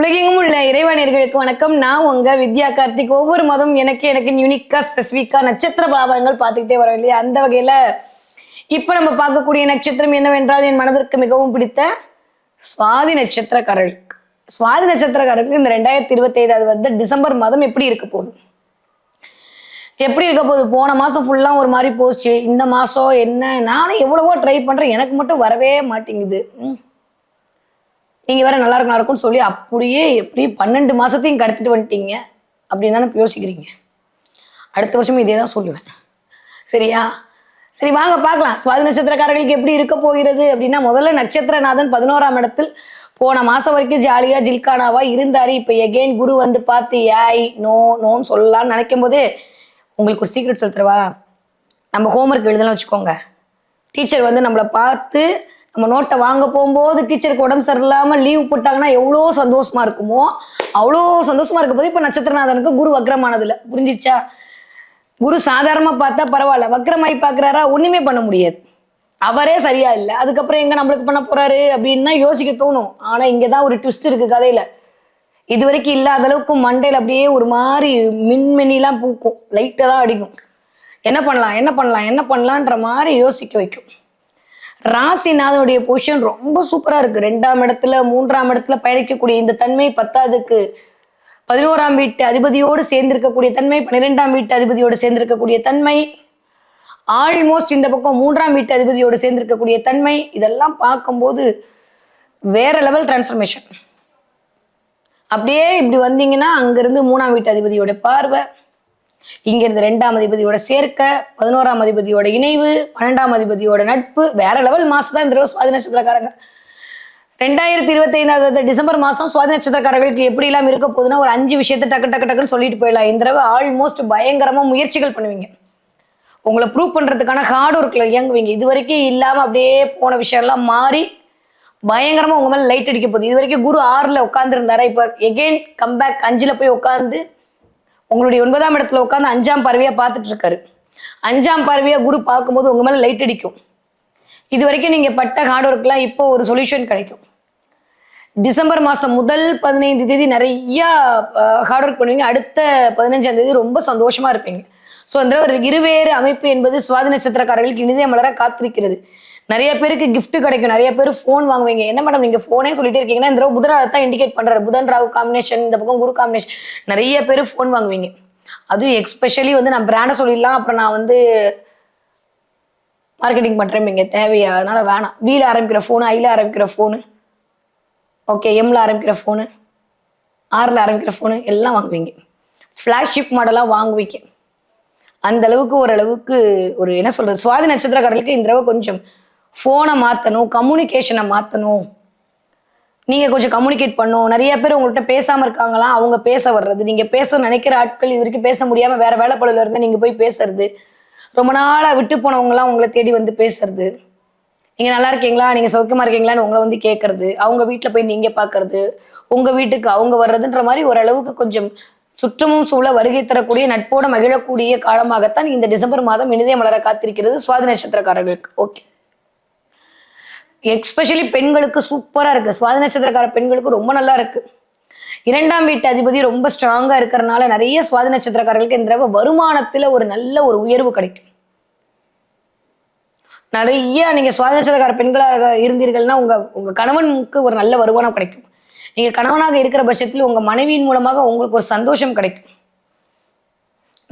உலகெங்கும் உள்ள இறைவனர்களுக்கு வணக்கம். நான் உங்க வித்யா கார்த்திக். ஒவ்வொரு மாதம் எனக்கு எனக்கு யூனிக்கா ஸ்பெசிஃபிக்கா நட்சத்திர பலாபலங்கள் பார்த்துக்கிட்டே வரோம் இல்லையா? அந்த வகையில இப்ப நம்ம பார்க்கக்கூடிய நட்சத்திரம் என்னவென்றால் என் மனதிற்கு மிகவும் பிடித்த சுவாதி நட்சத்திரக்காரர்களுக்கு சுவாதி நட்சத்திரக்காரர்களுக்கு இந்த ரெண்டாயிரத்தி இருபத்தி ஐதாவது வந்து டிசம்பர் மாதம் எப்படி இருக்க போகுது? எப்படி இருக்க போகுது? போன மாதம் ஃபுல்லாக ஒரு மாதிரி போச்சு. இந்த மாதம் என்ன? நானும் எவ்வளவோ ட்ரை பண்ணுறேன் எனக்கு மட்டும் வரவே மாட்டேங்குது. நீங்கள் வேற நல்லா இருக்கும் நல்லா இருக்கும்னு சொல்லி அப்படியே எப்படி பன்னெண்டு மாதத்தையும் கடத்திட்டு வந்துட்டீங்க அப்படின்னு தானே யோசிக்கிறீங்க. அடுத்த வருஷமும் இதே தான் சொல்லுவேன். சரியா? சரி வாங்க பார்க்கலாம். சுவாதி நட்சத்திரக்காரர்களுக்கு எப்படி இருக்க போகிறது அப்படின்னா முதல்ல நட்சத்திரநாதன் பதினோராம் இடத்தில் போன மாதம் வரைக்கும் ஜாலியாக ஜில்கானாவா இருந்தார். இப்போ எகெயின் குரு வந்து பார்த்து ஏய் நோ நோன்னு சொல்லலாம்னு நினைக்கும் போதே உங்களுக்கு ஒரு சீக்ரெட் சொல்லித்தரவா நம்ம ஹோம்ஒர்க் எழுதலாம் வச்சுக்கோங்க. டீச்சர் வந்து நம்மளை பார்த்து நம்ம நோட்டை வாங்க போகும்போது டீச்சருக்கு உடம்பு சரியில்லாமல் லீவ் போட்டாங்கன்னா எவ்வளோ சந்தோஷமா இருக்குமோ? அவ்வளோ சந்தோஷமா இருக்கும் போது இப்போ நட்சத்திரநாதனுக்கு குரு வக்ரமானதில்ல புரிஞ்சிச்சா குரு சாதாரணமாக பார்த்தா பரவாயில்ல. வக்ரமாய் பார்க்குறாரா? ஒன்றுமே பண்ண முடியாது. அவரே சரியா இல்லை. அதுக்கப்புறம் எங்க நம்மளுக்கு பண்ண போறாரு அப்படின்னா யோசிக்க தோணும். ஆனால் இங்கே தான் ஒரு ட்விஸ்ட் இருக்கு கதையில. இது வரைக்கும் இல்லாத அளவுக்கு மண்டையில் அப்படியே ஒரு மாதிரி மின்மினிலாம் பூக்கும். லைட்டெல்லாம் அடிக்கும். என்ன பண்ணலாம்? என்ன பண்ணலாம்? என்ன பண்ணலான்ற மாதிரி யோசிக்க வைக்கும். ராசிநாதனுடைய பொசிஷன் ரொம்ப சூப்பரா இருக்கு. ரெண்டாம் இடத்துல மூன்றாம் இடத்துல பயணிக்கக்கூடிய இந்த தன்மை பத்தாவதுக்கு பதினோராம் வீட்டு அதிபதியோடு சேர்ந்திருக்கக்கூடிய தன்மை பன்னிரெண்டாம் வீட்டு அதிபதியோடு சேர்ந்திருக்கக்கூடிய தன்மை ஆல்மோஸ்ட் இந்த பக்கம் மூன்றாம் வீட்டு அதிபதியோடு சேர்ந்திருக்கக்கூடிய தன்மை இதெல்லாம் பார்க்கும்போது வேற லெவல் டிரான்ஸ்ஃபர்மேஷன் அப்படியே இப்படி வந்தீங்கன்னா அங்கிருந்து மூணாம் வீட்டு அதிபதியோட பார்வை இங்கிருந்து ரெண்டாம் அதிபதியோட சேர்க்க பதினோராம் அதிபதியோட இணைவு பன்னெண்டாம் அதிபதியோட நட்பு வேற லெவல் மாசம் தான் இந்த தடவை சுவாதி நட்சத்திரக்காரங்க. ரெண்டாயிரத்தி இருபத்தி ஐந்தாவது டிசம்பர் மாசம் சுவாதி நட்சத்திரக்காரர்களுக்கு எப்படி எல்லாம் இருக்க போகுதுன்னா ஒரு அஞ்சு விஷயத்தை டக்கு டக்கு டக்குன்னு சொல்லிட்டு போயிடலாம். இந்த தடவை ஆல்மோஸ்ட் பயங்கரமா முயற்சிகள் பண்ணுவீங்க. உங்களை ப்ரூவ் பண்றதுக்கான ஹார்ட் ஒர்க்ல இயங்குவீங்க. இது வரைக்கும் இல்லாம அப்படியே போன விஷயம்லாம் மாறி பயங்கரமா உங்க மேல லைட் அடிக்க போகுது. இது வரைக்கும் குரு ஆறுல உட்காந்துருந்தாரா இப்போ எகெயின் கம்பேக் அஞ்சுல போய் உட்காந்து உங்களுடைய ஒன்பதாம் இடத்துல உட்காந்து அஞ்சாம் பார்வையா பார்த்துட்டு இருக்காரு அஞ்சாம் பறவையா குரு பார்க்கும்போது உங்க மேல லைட் அடிக்கும். இது வரைக்கும் நீங்க பட்ட ஹார்ட் ஒர்க்லாம் இப்போ ஒரு சொல்யூஷன் கிடைக்கும். டிசம்பர் மாசம் முதல் பதினைந்து தேதி நிறைய ஹார்ட் ஒர்க் பண்ணுவீங்க. அடுத்த பதினஞ்சாம் தேதி ரொம்ப சந்தோஷமா இருப்பீங்க. ஸோ அந்த ஒரு இருவேறு அமைப்பு என்பது சுவாதி நட்சத்திரக்காரர்களுக்கு இனிதே மலர காத்திருக்கிறது. நிறைய பேருக்கு கிஃப்ட் கிடைக்கும். நிறைய பேர் ஃபோன் வாங்குவீங்க. என்ன மேடம் நீங்க ஃபோனே சொல்லிட்டே இருக்கீங்கன்னா இந்த தடவை புதன் தான் இண்டிகேட் பண்றாரு. புதன் ராகு காம்பினேஷன் இந்த பக்கம் குரு காம்பினேஷன் நிறைய பேர் ஃபோன் வாங்குவீங்க. அதுவும் எக்ஸ்பெஷலி வந்து நான் பிராண்டை சொல்லிடலாம். அப்புறம் நான் வந்து மார்க்கெட்டிங் பண்றேன். இங்கே தேவையா? அதனால வேணாம். வீல ஆரம்பிக்கிற ஃபோனு ஐல ஆரம்பிக்கிற ஃபோனு ஓகே எம்ல ஆரம்பிக்கிற ஃபோனு ஆறில் ஆரம்பிக்கிற ஃபோனு எல்லாம் வாங்குவீங்க. ஃப்ளாக்ஷிப் மாடலாக வாங்குவீங்க. அந்த அளவுக்கு ஓரளவுக்கு ஒரு என்ன சொல்றது சுவாதி நட்சத்திரக்காரர்களுக்கு இந்த தடவை கொஞ்சம் ஃபோனை மாற்றணும் கம்யூனிகேஷனை மாற்றணும் நீங்கள் கொஞ்சம் கம்யூனிகேட் பண்ணும். நிறைய பேர் உங்கள்கிட்ட பேசாமல் இருக்காங்களாம் அவங்க பேச வர்றது. நீங்கள் பேச நினைக்கிற ஆட்கள் இது வரைக்கும் பேச முடியாமல் வேறு வேலை பழுல இருந்து நீங்கள் போய் பேசுறது. ரொம்ப நாளாக விட்டு போனவங்களாம் உங்களை தேடி வந்து பேசுறது. நீங்கள் நல்லா இருக்கீங்களா? நீங்கள் சௌக்கியமாக இருக்கீங்களான்னு உங்களை வந்து கேட்குறது அவங்க வீட்டில் போய் நீங்கள் பார்க்கறது உங்கள் வீட்டுக்கு அவங்க வர்றதுன்ற மாதிரி ஓரளவுக்கு கொஞ்சம் சுற்றமும் சூழ வருகை தரக்கூடிய நட்போட மகிழக்கூடிய காலமாகத்தான் இந்த டிசம்பர் மாதம் இனிதே மலர காத்திருக்கிறது சுவாதி நட்சத்திரக்காரர்களுக்கு. ஓகே. எக்ஸ்பெஷலி பெண்களுக்கு சூப்பராக இருக்குது சுவாதி நட்சத்திரக்கார பெண்களுக்கு ரொம்ப நல்லா இருக்குது இரண்டாம் வீட்டு அதிபதி ரொம்ப ஸ்ட்ராங்காக இருக்கிறனால நிறைய சுவாதி நட்சத்திரக்காரர்களுக்கு இந்த தடவை வருமானத்தில் ஒரு நல்ல ஒரு உயர்வு கிடைக்கும். நிறைய நீங்கள் சுவாதி நட்சத்திரக்கார பெண்களாக இருந்தீர்கள்னா உங்கள் உங்கள் கணவனுக்கு ஒரு நல்ல வருமானம் கிடைக்கும். நீங்கள் கணவனாக இருக்கிற பட்சத்தில் உங்கள் மனைவியின் மூலமாக உங்களுக்கு ஒரு சந்தோஷம் கிடைக்கும்.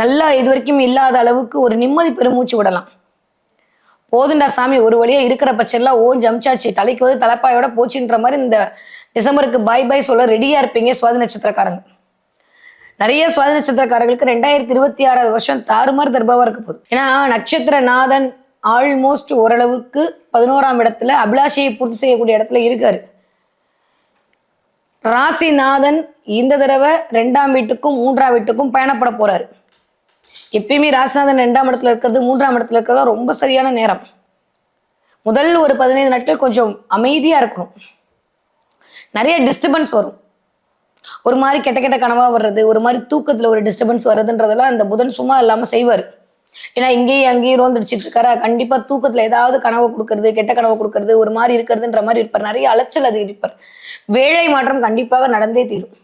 நல்லா இது வரைக்கும் இல்லாத அளவுக்கு ஒரு நிம்மதி பெருமூச்சு விடலாம். போதுண்டா சாமி ஒரு வழியா இருக்கிற பட்சம்லாம் ஓ ஜம்சாச்சு தலைக்கு வந்து தலைப்பாயோட போச்சுன்ற மாதிரி இந்த டிசம்பருக்கு பாய் பாய் சொல்ல ரெடியா இருப்பீங்க சுவாதி நட்சத்திரக்காரங்க. நிறைய சுவாதி நட்சத்திரக்காரர்களுக்கு ரெண்டாயிரத்தி இருபத்தி ஆறாவது வருஷம் தாறுமாறு தர்பாவா இருக்க போகுது. ஏன்னா நட்சத்திரநாதன் ஆல்மோஸ்ட் ஓரளவுக்கு பதினோராம் இடத்துல அபிலாஷையை பூர்த்தி செய்யக்கூடிய இடத்துல இருக்காரு. ராசிநாதன் இந்த தடவை ரெண்டாம் வீட்டுக்கும் மூன்றாம் வீட்டுக்கும் பயணப்பட போறாரு. எப்பயுமே ராசிநாதன் ரெண்டாம் இடத்துல இருக்கிறது மூன்றாம் இடத்துல இருக்கிறது தான் ரொம்ப சரியான நேரம். முதல் ஒரு பதினைந்து நாட்கள் கொஞ்சம் அமைதியாக இருக்கணும். நிறைய டிஸ்டர்பன்ஸ் வரும். ஒரு மாதிரி கெட்ட கெட்ட கனவாக வர்றது ஒரு மாதிரி தூக்கத்தில் ஒரு டிஸ்டர்பன்ஸ் வர்றதுன்றதெல்லாம் அந்த புதன் சும்மா இல்லாமல் செய்வார். ஏன்னா இங்கேயும் அங்கேயும் ரோந்துடிச்சிட்டு இருக்காரா? கண்டிப்பாக தூக்கத்தில் ஏதாவது கனவு கொடுக்கறது கெட்ட கனவு கொடுக்கறது ஒரு மாதிரி இருக்கிறதுன்ற மாதிரி இருப்பார். நிறைய அலைச்சல் அது இருப்பார் வேலை மாற்றம் கண்டிப்பாக நடந்தே தீரும்.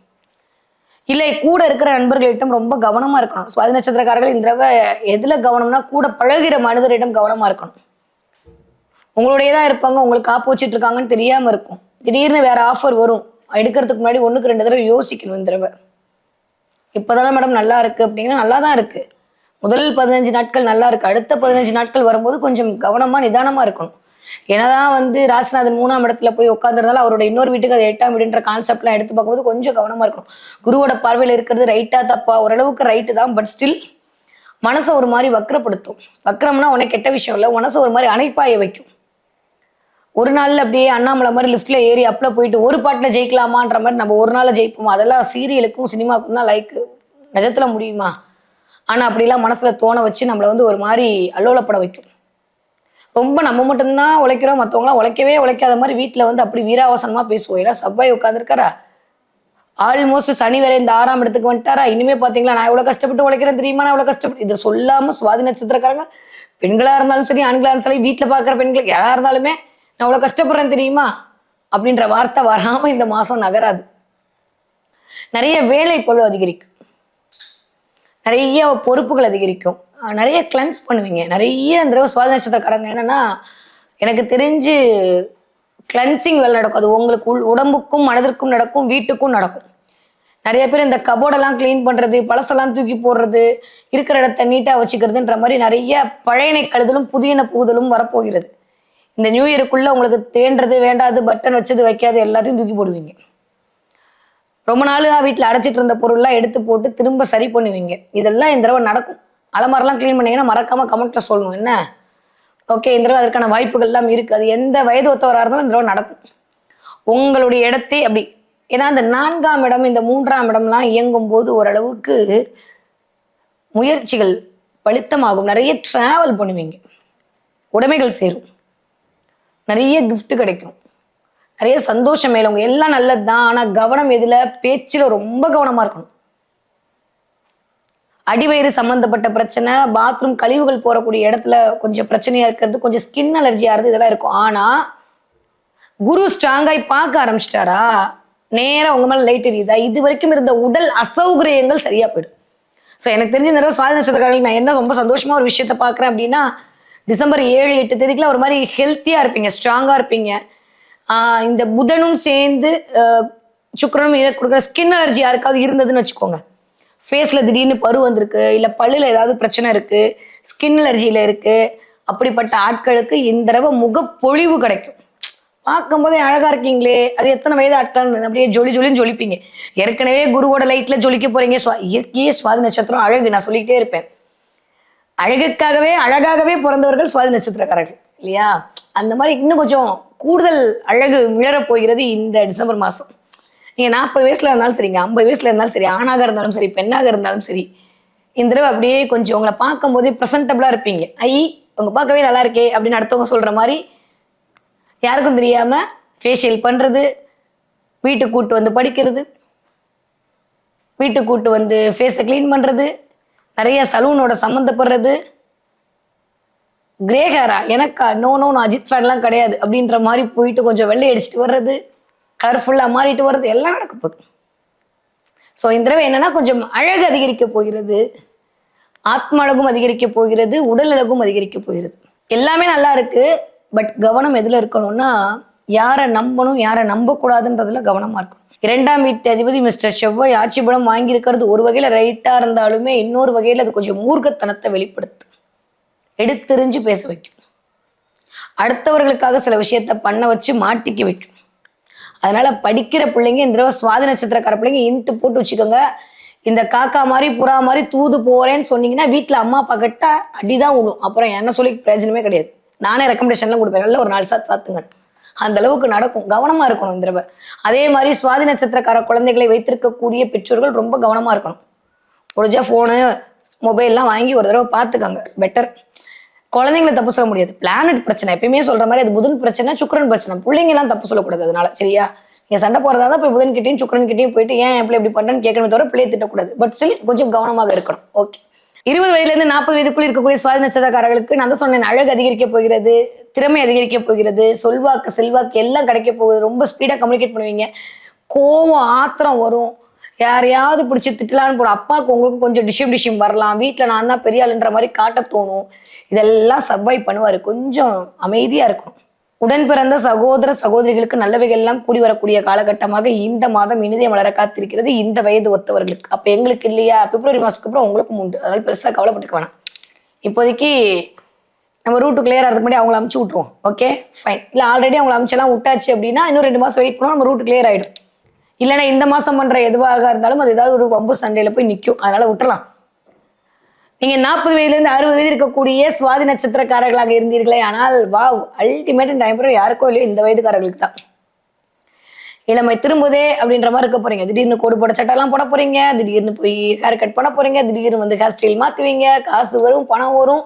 இல்லை கூட இருக்கிற நண்பர்களிடம் ரொம்ப கவனமா இருக்கணும். சுவாதி நட்சத்திரக்காரர்கள் இந்த தடவை எதுல கவனம்னா கூட பழகிற மனிதரிடம் கவனமா இருக்கணும். உங்களுடையதான் இருப்பாங்க உங்களுக்கு காப்பு வச்சிட்டு இருக்காங்கன்னு தெரியாம இருக்கும். திடீர்னு வேற ஆஃபர் வரும். எடுக்கிறதுக்கு முன்னாடி ஒண்ணுக்கு ரெண்டு தடவை யோசிக்கணும் இந்த தடவை. இப்போதானே மேடம் நல்லா இருக்கு அப்படின்னா நல்லா தான் இருக்கு. முதல் பதினஞ்சு நாட்கள் நல்லா இருக்கு. அடுத்த பதினஞ்சு நாட்கள் வரும்போது கொஞ்சம் கவனமா நிதானமா இருக்கணும். என்னதான் வந்து ராசிநாதன் மூணாம் இடத்துல போய் உட்காந்துருந்தாலும் அவரோட இன்னொரு வீட்டுக்கு அது எட்டாம் வீடுன்ற கான்செப்ட்லாம் எடுத்து பார்க்கும்போது கொஞ்சம் கவனமாக இருக்கணும். குருவோட பார்வையில் இருக்கிறது ரைட்டா தப்பா ஓரளவுக்கு ரைட்டு தான் பட் ஸ்டில் மனசை ஒரு மாதிரி வக்கரப்படுத்தும். வக்கரம்னா உனக்கு கெட்ட விஷயம் இல்லை மனசை ஒரு மாதிரி அணைப்பாய வைக்கும். ஒரு நாளில் அப்படியே அண்ணாமலை மாதிரி லிஃப்ட்ல ஏறி அப்ல போயிட்டு ஒரு பாட்டில் ஜெயிக்கலாமான்ற மாதிரி நம்ம ஒரு நாளில் ஜெயிப்போம்? அதெல்லாம் சீரியலுக்கும் சினிமாவுக்கும் தான் லைக் நிஜத்துல முடியுமா? ஆனால் அப்படிலாம் மனசில் தோண வச்சு நம்மளை வந்து ஒரு மாதிரி அல்லோலப்பட வைக்கும். ரொம்ப நம்ம மட்டும்தான் உழைக்கிறோம் மற்றவங்களாம் உழைக்கவே உழைக்காத மாதிரி வீட்டில் வந்து அப்படி வீராவசனமாக பேசுவோம். ஏன்னா சப்பாய் உட்காந்துருக்காரா ஆல்மோஸ்ட் சனி வரை இந்த ஆறாம் இடத்துக்கு வந்துட்டாரா? இனிமே பார்த்தீங்களா நான் எவ்வளோ கஷ்டப்பட்டு உழைக்கிறேன் தெரியுமா? நான் எவ்வளோ கஷ்டப்பட்டு இதை சொல்லாமல் சுவாதி நட்சத்திரக்காரங்க பெண்களாக இருந்தாலும் சரி ஆண்களாக இருந்தாலும் சரி வீட்டில் பார்க்குற பெண்களுக்கு யாராக இருந்தாலுமே நான் எவ்வளோ கஷ்டப்படுறேன் தெரியுமா? அப்படின்ற வார்த்தை வராமல் இந்த மாதம் நகராது. நிறைய வேலை பழு அதிகரிக்கும். நிறைய பொறுப்புகள் அதிகரிக்கும். நிறைய கிளென்ஸ் பண்ணுவீங்க. நிறைய இந்த தடவை சுவாதி நட்சத்திரக்காரங்க என்னன்னா எனக்கு தெரிஞ்சு கிளென்சிங் வேலை நடக்கும் அது உங்களுக்கு உள் உடம்புக்கும் மனதிற்கும் நடக்கும் வீட்டுக்கும் நடக்கும். நிறைய பேர் இந்த கபோர்டெல்லாம் க்ளீன் பண்ணுறது பழசெல்லாம் தூக்கி போடுறது இருக்கிற இடத்த நீட்டாக வச்சுக்கிறதுன்ற மாதிரி நிறைய பழையனை கழுதலும் புதியன புகுதலும் வரப்போகிறது. இந்த நியூ இயருக்குள்ளே உங்களுக்கு தேன்றது வேண்டாது பட்டன் வச்சது வைக்காது எல்லாத்தையும் தூக்கி போடுவீங்க. ரொம்ப நாளாக வீட்டில் அடைச்சிட்டு இருந்த பொருள்லாம் எடுத்து போட்டு திரும்ப சரி பண்ணுவீங்க. இதெல்லாம் இந்த தடவை நடக்கும். அலமாரிலாம் க்ளீன் பண்ணீங்கன்னா மறக்காம கமெண்ட்ல சொல்லணும் என்ன? ஓகே இந்த தடவை அதற்கான வாய்ப்புகள் எல்லாம் இருக்கு. அது எந்த வயது ஒத்தவராக இருந்தாலும் இந்த தடவை நடக்கும் உங்களுடைய இடத்தை அப்படி. ஏன்னா இந்த நான்காம் இடம் இந்த மூன்றாம் இடம்லாம் இயங்கும் போது ஓரளவுக்கு முயற்சிகள் பலித்தமாகும். நிறைய டிராவல் பண்ணுவீங்க. உடைமைகள் சேரும். நிறைய கிஃப்ட் கிடைக்கும். நிறைய சந்தோஷம் மேலவங்க எல்லாம் நல்லது தான் ஆனால் கவனம் எதில்? பேச்சில் ரொம்ப கவனமாக இருக்கணும். அடிவயிறு சம்பந்தப்பட்ட பிரச்சனை பாத்ரூம் கழிவுகள் போகக்கூடிய இடத்துல கொஞ்சம் பிரச்சனையாக இருக்கிறது கொஞ்சம் ஸ்கின் அலர்ஜியாக இருக்குது இதெல்லாம் இருக்கும். ஆனால் குரு ஸ்ட்ராங்காய் பார்க்க ஆரம்பிச்சிட்டாரா? நேராக உங்க மேலே லைட் எரியுதா? இது வரைக்கும் இருந்த உடல் அசௌகரியங்கள் சரியாக போயிடும். ஸோ எனக்கு தெரிஞ்ச இந்த தடவை சுவாதி நட்சத்திரக்காரர்களுக்கு நான் என்ன ரொம்ப சந்தோஷமா ஒரு விஷயத்த பார்க்குறேன் அப்படின்னா டிசம்பர் ஏழு எட்டு தேதிக்குலாம் ஒரு மாதிரி ஹெல்த்தியாக இருப்பீங்க ஸ்ட்ராங்காக இருப்பீங்க. இந்த புதனும் சேர்ந்து சுக்கரனும் கொடுக்குற ஸ்கின் அலர்ஜி யாருக்காவது இருந்ததுன்னு வச்சுக்கோங்க. ஃபேஸில் திடீர்னு பரு வந்திருக்கு இல்லை பல்லில் ஏதாவது பிரச்சனை இருக்குது ஸ்கின் அலர்ஜியில் இருக்குது அப்படிப்பட்ட ஆட்களுக்கு இந்த தடவை முகப்பொழிவு கிடைக்கும். பார்க்கும்போதே அழகாக இருக்கீங்களே அது எத்தனை வயது ஆட்களாக இருந்தது அப்படியே ஜொலி ஜொலின்னு ஜொலிப்பீங்க. ஏற்கனவே குருவோட லைட்டில் ஜொலிக்க போகிறீங்க ஸ்வா இயற்கையே சுவாதி நட்சத்திரம் அழகு நான் சொல்லிக்கிட்டே இருப்பேன். அழகுக்காகவே அழகாகவே பிறந்தவர்கள் சுவாதி நட்சத்திரக்காரர்கள் இல்லையா? அந்த மாதிரி இன்னும் கொஞ்சம் கூடுதல் அழகு மிளறப் போகிறது இந்த டிசம்பர் மாதம் நீங்க நாற்பது வயசுல இருந்தாலும் சரிங்க ஐம்பது வயசுல இருந்தாலும் சரி ஆணாக இருந்தாலும் சரி பெண்ணாக இருந்தாலும் சரி இந்த தடவை அப்படியே கொஞ்சம் உங்களை பார்க்கும்போதே ப்ரெசன்டபுளாக இருப்பீங்க. ஐ உங்க பார்க்கவே நல்லா இருக்கே அப்படின்னு அடுத்தவங்க சொல்ற மாதிரி யாருக்கும் தெரியாம ஃபேஷியல் பண்றது வீட்டுக்கு கூட்டு வந்து படிக்கிறது வீட்டுக்கு கூட்டு வந்து ஃபேஸை க்ளீன் பண்றது நிறைய சலூனோட சம்மந்தப்படுறது. கிரே ஹேரா எனக்கா? நோ நோ நான் அஜித் ஃபேன்லாம் கிடையாது அப்படின்ற மாதிரி போயிட்டு கொஞ்சம் வெள்ளை அடிச்சுட்டு வர்றது. கலர்ஃபுல்லாக மாறிட்டு வர்றது எல்லாம் நடக்க போகுது. ஸோ இந்த தடவை என்னன்னா கொஞ்சம் அழகு அதிகரிக்க போகிறது. ஆத்ம அழகும் அதிகரிக்க போகிறது. உடல் அழகும் அதிகரிக்க போகிறது. எல்லாமே நல்லா இருக்கு. பட் கவனம் எதில் இருக்கணும்னா யாரை நம்பணும் யாரை நம்பக்கூடாதுன்றதுல கவனமாக இருக்கணும். இரண்டாம் வீட்டு அதிபதி மிஸ்டர் செவ்வாய் ஆட்சி பலம் வாங்கியிருக்கிறது ஒரு வகையில் ரைட்டாக இருந்தாலுமே இன்னொரு வகையில் அது கொஞ்சம் மூர்க்கத்தனத்தை வெளிப்படுத்தும். எடுத்தெறிஞ்சு பேச வைக்கும். அடுத்தவர்களுக்காக சில விஷயத்த பண்ண வச்சு மாட்டிக்க வைக்கும். அதனால படிக்கிற பிள்ளைங்க இந்த தடவை சுவாதி நட்சத்திரக்கார பிள்ளைங்க இன்ட்டு போட்டு வச்சுக்கோங்க. இந்த காக்கா மாதிரி புறா மாதிரி தூது போறேன்னு சொன்னீங்கன்னா வீட்டில் அம்மா அப்பா கிட்ட அடிதான் விடும் அப்புறம் என்ன சொல்லி பிரயோஜனமே கிடையாது. நானே ரெக்கமெண்டேஷன்லாம் கொடுப்பேன். நல்ல ஒரு நாலு சாத்து சாத்துங்க. அந்த அளவுக்கு நடக்கும். கவனமா இருக்கணும் இந்த தடவை. அதே மாதிரி சுவாதி நட்சத்திரக்கார குழந்தைகளை வைத்திருக்கக்கூடிய பெற்றோர்கள் ரொம்ப கவனமா இருக்கணும். முடிஞ்சா ஃபோனு மொபைல்லாம் வாங்கி ஒரு தடவை பார்த்துக்கோங்க. பெட்டர் குழந்தைங்களை தப்பு சொல்ல முடியாது. பிளானட் பிரச்சனை எப்பயுமே சொல்ற மாதிரி அது புதன் பிரச்சனை சுக்கிரன் பிரச்சனை. பிள்ளைங்க எல்லாம் தப்பு சொல்லக்கூடாது அதனால சரியா? நீங்க சண்டை போறதா தான் போய் புதன் கிட்டையும் சுக்கிரன் கிட்டையும் போயிட்டு ஏன் எப்படி இப்படி பண்றேன்னு கேட்கணும் தவிர பிள்ளையை திட்டக்கூடாது. பட் ஸ்டில் கொஞ்சம் கவனமாக இருக்கணும். ஓகே இருபது வயதுலேருந்து நாற்பது வயதுக்குள் இருக்கக்கூடிய சுவாதி நட்சத்திரக்காரர்களுக்கு நான் தான் சொன்னேன் அழகு அதிகரிக்க போகிறது திறமை அதிகரிக்க போகிறது சொல்வாக்கு செல்வாக்கு எல்லாம் கிடைக்க போகுது. ரொம்ப ஸ்பீடாக கம்யூனிகேட் பண்ணுவீங்க. கோவம் ஆத்திரம் வரும். யாரையாவது பிடிச்சி திட்டலான்னு போடும் அப்பாவுக்கு உங்களுக்கு கொஞ்சம் டிஷிம் டிஷிம் வரலாம். வீட்டில் நான் தான் பெரிய ஆளுன்ற மாதிரி காட்ட தோணும். இதெல்லாம் சர்வை பண்ணுவார். கொஞ்சம் அமைதியாக இருக்கணும். உடன் பிறந்த சகோதர சகோதரிகளுக்கு நல்லவைகள் எல்லாம் கூடி வரக்கூடிய காலகட்டமாக இந்த மாதம் இனிதே மலர காத்திருக்கிறது இந்த வயது ஒத்தவர்களுக்கு. அப்போ எங்களுக்கு இல்லையா? பிப்ரவரி மாதத்துக்கு அப்புறம் உங்களுக்கும் உண்டு. அதனால் பெருசாக கவலைப்பட்டுக்க வேணாம். இப்போதைக்கு நம்ம ரூட்டு கிளியர் ஆகிறதுக்கு முன்னாடி அவங்கள அமுச்சு விட்ருவோம் ஓகே ஃபைன் இல்லை ஆல்ரெடி அவங்கள அமுச்செல்லாம் விட்டாச்சு அப்படின்னா இன்னும் ரெண்டு மாதம் வெயிட் பண்ணோம் நம்ம ரூட்டு கிளியர் ஆகிடும் இல்லைன்னா இந்த மாதம் பண்ற எதுவாக இருந்தாலும் அது ஏதாவது ஒரு வம்பு சண்டையில போய் நிற்கும் அதனால விட்டுறலாம். நீங்க நாற்பது வயதுலேருந்து அறுபது வயது இருக்கக்கூடிய சுவாதி நட்சத்திரக்காரர்களாக இருந்தீர்களே ஆனால் வாவ் அல்டிமேட் டைம் யாருக்கோ இல்லையோ இந்த வயதுக்காரர்களுக்கு தான். இளமை திரும்புதே அப்படின்ற மாதிரி இருக்க போறீங்க. திடீர்னு கோடு போட சட்டெல்லாம் போட போறீங்க திடீர்னு போய் ஹேர் கட் பண்ண போறீங்க திடீர்னு வந்து ஹேர் ஸ்டைல் மாத்துவீங்க காசு வரும் பணம் வரும்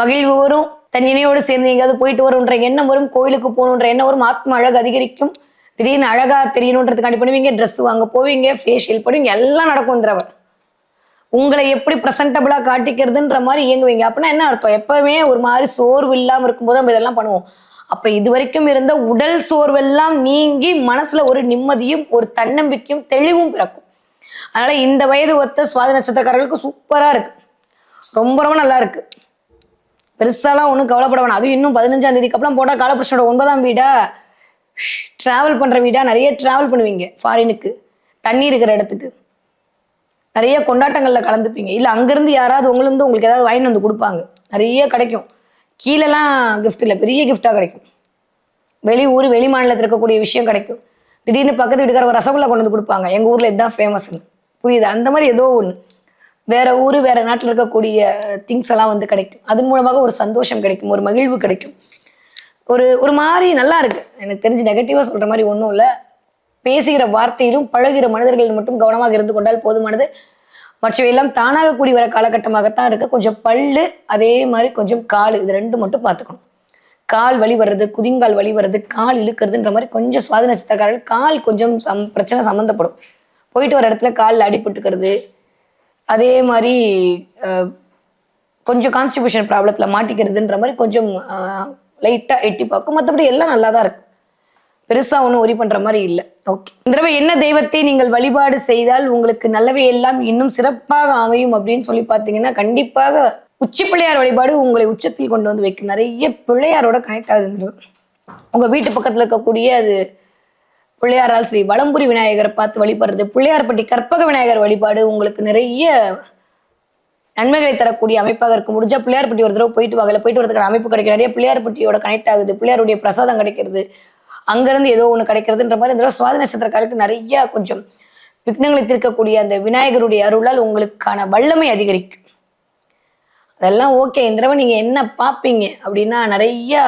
மகிழ்வு வரும். தன் இணையோடு சேர்ந்து எங்கேயாவது போயிட்டு வரும்ன்ற எண்ணம் வரும் கோயிலுக்கு போகணுன்ற எண்ணம் வரும் ஆத்ம அழகு அதிகரிக்கும். திடீர்னு அழகா தெரியணுன்றதுக்காண்டி பண்ணுவீங்க ட்ரெஸ் வாங்க போவீங்க ஃபேஷியல் பண்ணுவீங்க எல்லாம் நடக்கும் இந்த தடவை. உங்களை எப்படி ப்ரெசன்டபிளா காட்டிக்கிறதுன்ற மாதிரி இயங்குவீங்க. அப்படின்னா என்ன அர்த்தம்? எப்பவுமே ஒரு மாதிரி சோர்வு இல்லாமல் இருக்கும்போது நம்ம இதெல்லாம் பண்ணுவோம். அப்ப இது வரைக்கும் இருந்த உடல் சோர்வெல்லாம் நீங்கி மனசுல ஒரு நிம்மதியும் ஒரு தன்னம்பிக்கையும் தெளிவும் பிறக்கும். அதனால இந்த வயது ஒத்த சுவாதி நட்சத்திரக்காரர்களுக்கு சூப்பரா இருக்கு. ரொம்ப ரொம்ப நல்லா இருக்கு. பெருசாலாம் ஒன்றும் கவலைப்பட வேணாம். அதுவும் இன்னும் பதினஞ்சாம் தேதிக்கு அப்புறம் போட்டால் காலபுருஷனோட ஒன்பதாம் வீடா? ட்ராவல் பண்ணுற வீடாக நிறைய ட்ராவல் பண்ணுவீங்க ஃபாரினுக்கு தண்ணி இருக்கிற இடத்துக்கு. நிறைய கொண்டாட்டங்களில் கலந்துப்பீங்க. இல்லை அங்கேருந்து யாராவது உங்களுந்து உங்களுக்கு ஏதாவது வாங்கி வந்து கொடுப்பாங்க. நிறைய கிடைக்கும். கீழெல்லாம் கிஃப்ட் இல்லை பெரிய கிஃப்டாக கிடைக்கும். வெளி ஊர் வெளி மாநிலத்தில் இருக்கக்கூடிய விஷயம் கிடைக்கும். திடீர்னு பக்கத்து வீட்டுக்கார ரசகுல்லா கொண்டு வந்து கொடுப்பாங்க. எங்கள் ஊரில் இதுதான் ஃபேமஸ்னு புரியுது? அந்த மாதிரி ஏதோ ஒன்று வேற ஊர் வேற நாட்டில் இருக்கக்கூடிய திங்ஸ் எல்லாம் வந்து கிடைக்கும். அதன் மூலமாக ஒரு சந்தோஷம் கிடைக்கும் ஒரு மகிழ்வு கிடைக்கும். ஒரு ஒரு மாதிரி நல்லா இருக்கு. எனக்கு தெரிஞ்சு நெகட்டிவாக சொல்கிற மாதிரி ஒன்றும் இல்லை. பேசுகிற வார்த்தையிலும் பழகிற மனிதர்கள் மட்டும் கவனமாக இருந்து கொண்டால் போதுமானது. மற்றவையெல்லாம் தானாக கூடி வர காலகட்டமாகத்தான் இருக்குது கொஞ்சம் பல்லு அதே மாதிரி கொஞ்சம் கால். இது ரெண்டு மட்டும் பார்த்துக்கணும். கால் வலி வர்றது குதிங்கால் வலி வர்றது கால் இழுக்கிறதுன்ற மாதிரி கொஞ்சம் சுவாதி நட்சத்திரக்காரர்கள் கால் கொஞ்சம் சம் பிரச்சனை சம்மந்தப்படும் போயிட்டு வர இடத்துல காலில் அடிபட்டுக்கிறது. அதே மாதிரி கொஞ்சம் கான்ஸ்டிபியூஷன் ப்ராப்ளத்தில் மாட்டிக்கிறதுன்ற மாதிரி கொஞ்சம் லைட்டாக எட்டி பார்க்கும். மற்றபடி எல்லாம் நல்லா தான் இருக்கு. பெருசாக ஒன்றும் ஒரி பண்ணுற மாதிரி இல்லை. ஓகே இந்த தடவை என்ன தெய்வத்தை நீங்கள் வழிபாடு செய்தால் உங்களுக்கு நல்லவை எல்லாம் இன்னும் சிறப்பாக அமையும் அப்படின்னு சொல்லி பார்த்தீங்கன்னா கண்டிப்பாக உச்சி பிள்ளையார் வழிபாடு உங்களை உச்சத்தில் கொண்டு வந்து வைக்கும். நிறைய பிள்ளையாரோட கனெக்ட் ஆகுது உங்கள் வீட்டு பக்கத்தில் இருக்கக்கூடிய அது பிள்ளையாரால் ஸ்ரீ வளம்புரி விநாயகரை பார்த்து வழிபடுறது பிள்ளையார்பட்டி கற்பக விநாயகர் வழிபாடு உங்களுக்கு நிறைய நன்மைகளை தரக்கூடிய அமைப்பாக இருக்கும். முடிஞ்சா பிள்ளையார்பட்டி ஒரு தடவை போயிட்டு வாங்கல போயிட்டு வரதுக்கான அமைப்பு கிடைக்கும் நிறைய பிள்ளையார்பட்டியோட கனெக்ட் ஆகுது. பிள்ளையாருடைய பிரசாதம் கிடைக்கிறது. அங்கேருந்து ஏதோ ஒன்று கிடைக்கிறதுன்ற மாதிரி இந்த தடவை சுவாதி நட்சத்திரக்காரருக்கு நிறைய கொஞ்சம் விக்னங்களை தீர்க்கக்கூடிய அந்த விநாயகருடைய அருளால் உங்களுக்கான வல்லமை அதிகரிக்கும். அதெல்லாம் ஓகே இந்த தடவை நீங்கள் என்ன பார்ப்பீங்க அப்படின்னா நிறைய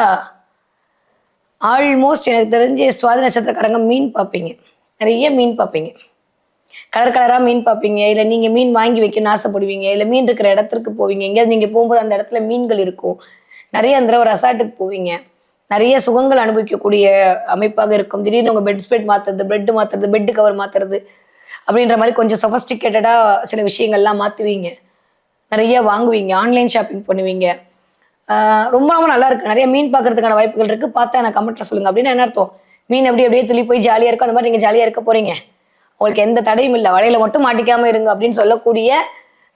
ஆல்மோஸ்ட் எனக்கு தெரிஞ்சு சுவாதி நட்சத்திரக்காரங்க மீன் பார்ப்பீங்க. நிறைய மீன் பார்ப்பீங்க. கலர் கலராக மீன் பார்ப்பீங்க இல்லை நீங்கள் மீன் வாங்கி வைக்கணும்னு ஆசைப்படுவீங்க இல்லை மீன் இருக்கிற இடத்துக்கு போவீங்க எங்கேயாவது நீங்கள் போகும்போது அந்த இடத்துல மீன்கள் இருக்கும். நிறைய அந்த தடவை ரெசார்ட்டுக்கு போவீங்க. நிறைய சுகங்கள் அனுபவிக்கக்கூடிய அமைப்பாக இருக்கும். திடீர்னு உங்கள் பெட் ஸ்பெட் மாற்றுறது பெட் மாற்றுறது பெட் கவர் மாற்றுறது அப்படின்ற மாதிரி கொஞ்சம் சொஃபஸ்டிகேட்டடாக சில விஷயங்கள்லாம் மாற்றுவீங்க நிறைய வாங்குவீங்க ஆன்லைன் ஷாப்பிங் பண்ணுவீங்க. ரொம்ப ரொம்ப நல்லா இருக்கு. நிறைய மீன் பார்க்கறதுக்கான வாய்ப்புகள் இருக்கு. பார்த்தா எனக்கு கமெண்ட்ல சொல்லுங்க. அப்படின்னு என்ன அர்த்தம்? மீன் அப்படியே அப்படியே துளி போய் ஜாலியா இருக்கும். அந்த மாதிரி நீங்க ஜாலியா இருக்க போறீங்க. உங்களுக்கு எந்த தடையும் இல்லை. வலையில மட்டும் மாட்டிக்காம இருங்க அப்படின்னு சொல்லக்கூடிய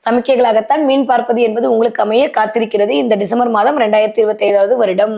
சமிக்கைகளாகத்தான் மீன் பார்ப்பது என்பது உங்களுக்கு அமைய காத்திருக்கிறது இந்த டிசம்பர் மாதம் ரெண்டாயிரத்தி இருபத்தி ஐந்தாவது வருடம்.